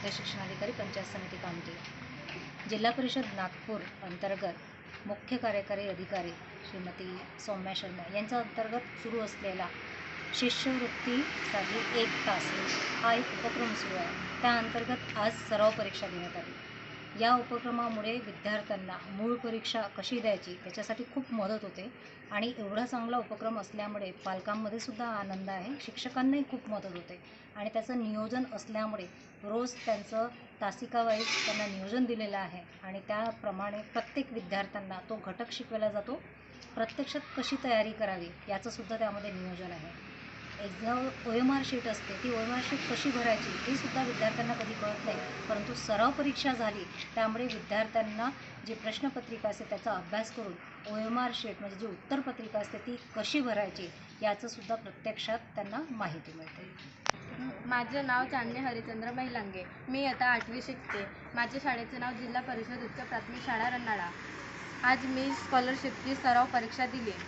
मुख्य शिक्षणाधिकारी पंचायत समिती कामठी जिल्हा परिषद नागपूर अंतर्गत मुख्य कार्यकारी अधिकारी श्रीमती सौम्या शर्मा यांच्या अंतर्गत सुरू असलेला शिष्यवृत्तीसाठी एक तास हा एक उपक्रम सुरू आहे. त्याअंतर्गत आज सराव परीक्षा देण्यात आली. या उपक्रमामुळे विद्यार्थ्यांना मूळ परीक्षा कशी द्यायची त्याच्यासाठी खूप मदत होते. आणि एवढा चांगला उपक्रम असल्यामुळे पालकांमध्ये सुद्धा आनंद आहे. शिक्षकांनाही खूप मदत होते. आणि त्याचं नियोजन असल्यामुळे रोज त्यांचं तासिकावाईज त्यांना नियोजन दिलेलं आहे. आणि त्याप्रमाणे प्रत्येक विद्यार्थ्यांना तो घटक शिकवला जातो. प्रत्यक्षात कशी तयारी करावी याचंसुद्धा त्यामध्ये नियोजन आहे. Exam O M R sheet असते ती ओ एम आर शीट कशी भरायची हे सुद्धा विद्यार्थ्यांना कधी कळत नाही. परंतु सराव परीक्षा झाली त्यामुळे विद्यार्थ्यांना जी प्रश्नपत्रिका असते त्याचा अभ्यास करून ओ एम आर शीट म्हणजे जी उत्तरपत्रिका असते ती कशी भरायची याचंसुद्धा प्रत्यक्षात त्यांना माहिती मिळते. माझं नाव चांदणे हरिचंद्र बैलांगे मी आता आठवी शिकते. माझ्या शाळेचं नाव जिल्हा परिषद उच्च प्राथमिक शाळा रन्नाळा. आज मी स्कॉलरशिपची सराव परीक्षा दिली.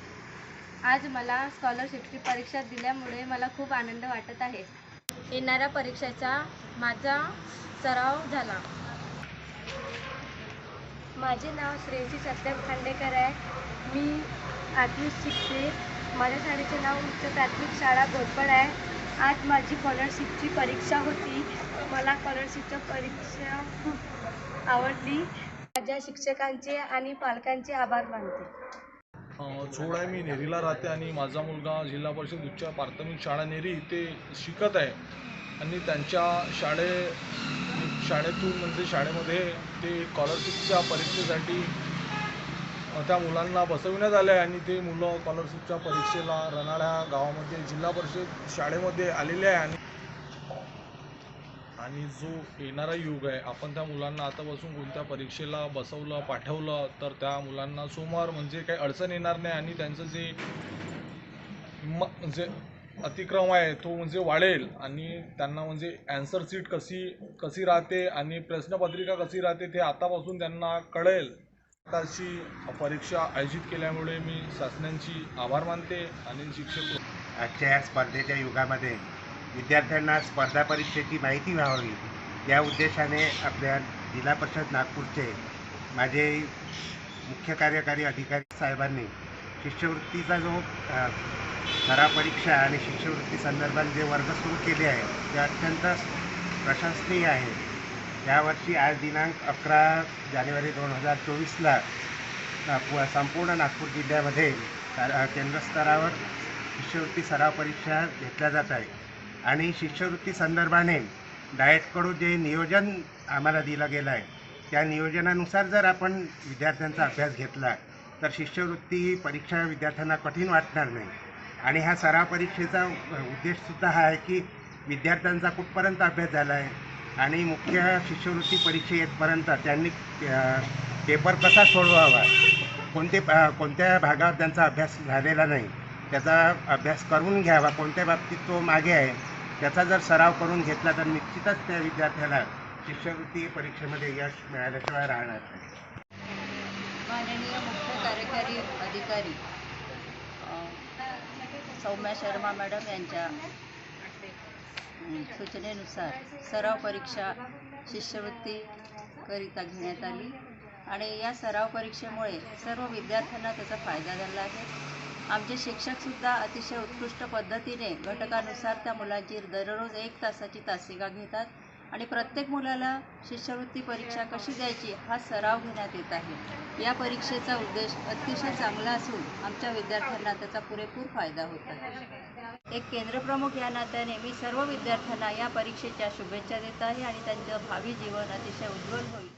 आज मला स्कॉलरशिपची परीक्षा दिल्यामुळे मला खूप आनंद वाटत आहे. येणाऱ्या परीक्षेचा माझा सराव झाला. माझे नाव श्रेयसी सत्यम खांडेकर आहे. मी आठवीत शिकते माझ्या शाळेचे नाव उच्च प्राथमिक शाळा बोरपड आहे. आज माझी स्कॉलरशिपची परीक्षा होती. मला स्कॉलरशिपची परीक्षा खूप आवडली. माझ्या शिक्षकांचे आणि पालकांचे आभार मानते. अ, चोळ आहे. मी नेरीला राहते आणि माझा मुलगा जिल्हा परिषद उच्च प्राथमिक शाळा नेरी इथे शिकत आहे. आणि त्यांच्या शाळे शाळेतून म्हणजे शाळेमध्ये ते स्कॉलरशिपच्या परीक्षेसाठी त्या मुलांना बसविण्यात आले आहे. आणि ते मुलं स्कॉलरशिपच्या परीक्षेला रनाळ्या गावामध्ये जिल्हा परिषद शाळेमध्ये आलेले आहे. आणि आणि जो येणारा युग आहे आपण त्या मुलांना आतापासून कोणत्या परीक्षेला बसवलं पाठवलं तर त्या मुलांना समोर म्हणजे काही अडचण येणार नाही आणि त्यांचं जे म म्हणजे अतिक्रम आहे तो म्हणजे वाढेल आणि त्यांना म्हणजे ॲन्सर सीट कशी कशी राहते आणि प्रश्नपत्रिका कशी राहते ते आतापासून त्यांना कळेल. आताची परीक्षा आयोजित केल्यामुळे मी शासनांची आभार मानते आणि शिक्षक आजच्या या स्पर्धेच्या युगामध्ये विद्यार्थ्यांना स्पर्धा परीक्षेची माहिती व्हावी या उद्देशाने आपल्या जिल्हा परिषद नागपूरचे माझे मुख्य कार्यकारी अधिकारी साहेबांनी शिष्यवृत्तीचा जो सराव परीक्षा आणि शिष्यवृत्ती संदर्भात जे वर्ग सुरू केले आहेत ते अत्यंत प्रशंसनीय आहे. यावर्षी आज दिनांक अकरा जानेवारी दोन हजार चोवीसला नागपूर संपूर्ण नागपूर जिल्ह्यामध्ये केंद्रस्तरावर शिष्यवृत्ती सराव परीक्षा घेतल्या जात आहे आणि शिष्यवृत्ती संदर्भाने डाएटकडून जे नियोजन आम्हाला दिलं गेलं आहे त्या नियोजनानुसार जर आपण विद्यार्थ्यांचा अभ्यास घेतला तर शिष्यवृत्ती परीक्षा विद्यार्थ्यांना कठीण वाटणार नाही. आणि ह्या सराव परीक्षेचा उद्देशसुद्धा हा आहे की विद्यार्थ्यांचा कुठपर्यंत अभ्यास झाला आहे आणि मुख्य शिष्यवृत्ती परीक्षे येतपर्यंत त्यांनी पेपर कसा सोडवावा? कोणते कोणत्या भागावर त्यांचा अभ्यास झालेला नाही त्याचा अभ्यास करून घ्यावा कोणत्या बाबतीत तो मागे आहे? त्याचा जर सराव करून घेतला तर निश्चितच त्या विद्यार्थ्याला शिष्यवृत्ती परीक्षेमध्ये यश मिळाल्याशिवाय राहणार नाही. माननीय मुख्य कार्यकारी अधिकारी सौम्या शर्मा मॅडम यांच्या सूचनेनुसार सराव परीक्षा शिष्यवृत्तीकरिता घेण्यात आली. आणि या सराव परीक्षेमुळे सर्व विद्यार्थ्यांना त्याचा फायदा झाला आहे. आमचे शिक्षकसुद्धा अतिशय उत्कृष्ट पद्धतीने घटकानुसार त्या मुलांची दररोज एक तासाची तासिका घेतात आणि प्रत्येक मुलाला शिष्यवृत्ती परीक्षा कशी द्यायची हा सराव घेण्यात येत आहे. या परीक्षेचा उद्देश अतिशय चांगला असून आमच्या विद्यार्थ्यांना त्याचा पुरेपूर फायदा होत आहे. एक केंद्रप्रमुख या नात्याने मी सर्व विद्यार्थ्यांना या परीक्षेच्या शुभेच्छा देत आहे आणि त्यांचं भावी जीवन अतिशय उज्ज्वल होईल.